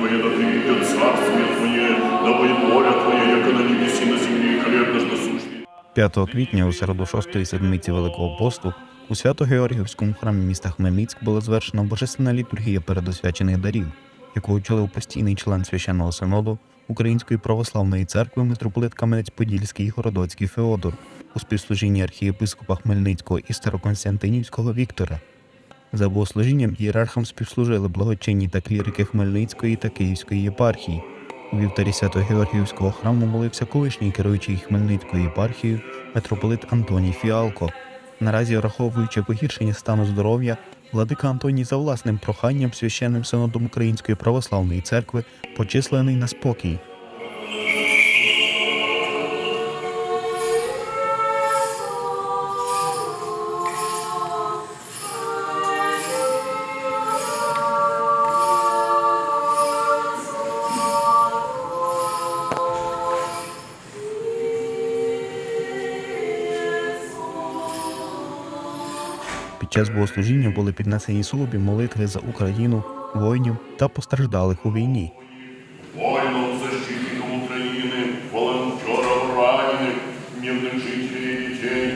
Твое, да придет царствие Твое, да будет воля Твоя, яко на небеси на землі, хліб наш насущний. 5 квітня у середу шостої седмиці Великого посту у Свято-Георгіївському храмі міста Хмельницьк було звершено божественна літургія передосвячених дарів, яку очолив постійний член священного синоду Української православної церкви митрополит Кам'янець-Подільський і Городоцький Феодор у співслужінні архієпископа Хмельницького і Староконстантинівського Віктора. За богослужінням ієрархам співслужили благочинні та клірики Хмельницької та Київської єпархії. У вівторі Свято-Георгіївського храму молився колишній керуючий Хмельницькою єпархією митрополит Антоній Фіалко. Наразі, враховуючи погіршення стану здоров'я, владика Антоній за власним проханням священним синодом Української православної церкви почислений на спокій. Під час богослужіння були піднесені слубі молитви за Україну, воїнів та постраждалих у війні. Воинов, защитников Украины, волонтеров, раненых, мирных жителей и детей,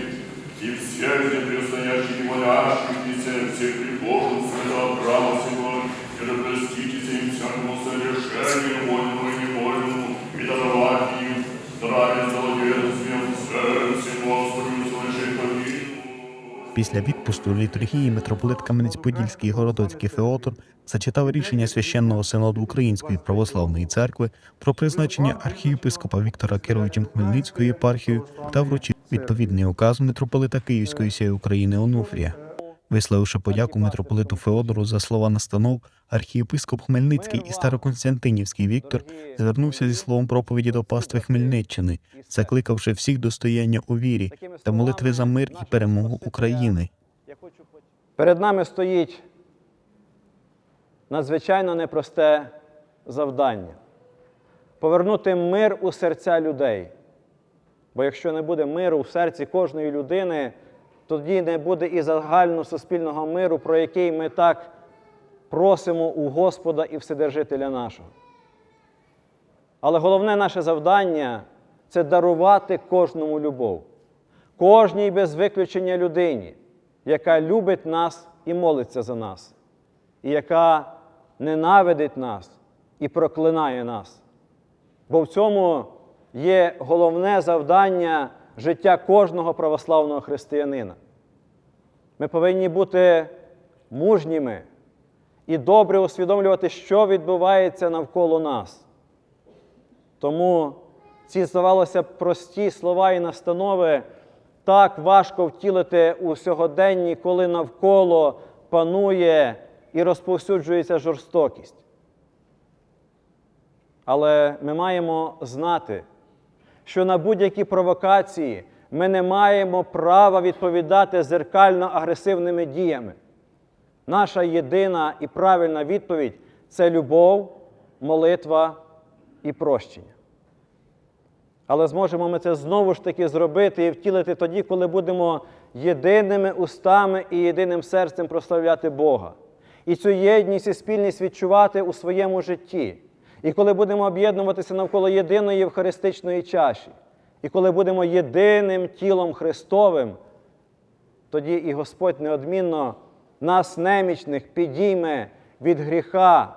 и всех непрестоящих и молящихся, всех прихожан своего храма сего, и да проститесь им всякому совершению, вольному Після відпусту літургії митрополит Кам'янець-Подільський Городоцький Феотор зачитав рішення священного синоду Української православної церкви про призначення архієпископа Віктора керуючим Хмельницькою єпархією та вручив відповідний указ митрополита Київської сієї України Онуфрія. Висловивши подяку митрополиту Феодору за слова настанов, архієпископ Хмельницький і Староконстантинівський Віктор звернувся зі словом проповіді до пастви Хмельниччини, закликавши всіх до стояння у вірі та молитви за мир і перемогу України. Перед нами стоїть надзвичайно непросте завдання повернути мир у серця людей. Бо якщо не буде миру в серці кожної людини, тоді не буде і загальносуспільного миру, про який ми так просимо у Господа і Вседержителя нашого. Але головне наше завдання це дарувати кожному любов, кожній без виключення людині, яка любить нас і молиться за нас, і яка ненавидить нас і проклинає нас. Бо в цьому є головне завдання життя кожного православного християнина. Ми повинні бути мужніми і добре усвідомлювати, що відбувається навколо нас. Тому ці, здавалося прості слова і настанови так важко втілити у сьогоденні, коли навколо панує і розповсюджується жорстокість. Але ми маємо знати, що на будь-які провокації ми не маємо права відповідати зеркально агресивними діями. Наша єдина і правильна відповідь це любов, молитва і прощення. Але зможемо ми це знову ж таки зробити і втілити тоді, коли будемо єдиними устами і єдиним серцем прославляти Бога. І цю єдність і спільність відчувати у своєму житті. І коли будемо об'єднуватися навколо єдиної євхаристичної чаші, і коли будемо єдиним тілом Христовим, тоді і Господь неодмінно нас, немічних, підійме від гріха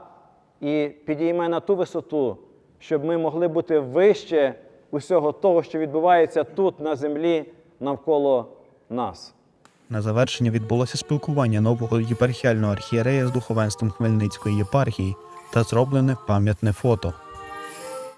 і підійме на ту висоту, щоб ми могли бути вище усього того, що відбувається тут, на землі, навколо нас. На завершення відбулося спілкування нового єпархіального архієрея з духовенством Хмельницької єпархії та зроблене пам'ятне фото.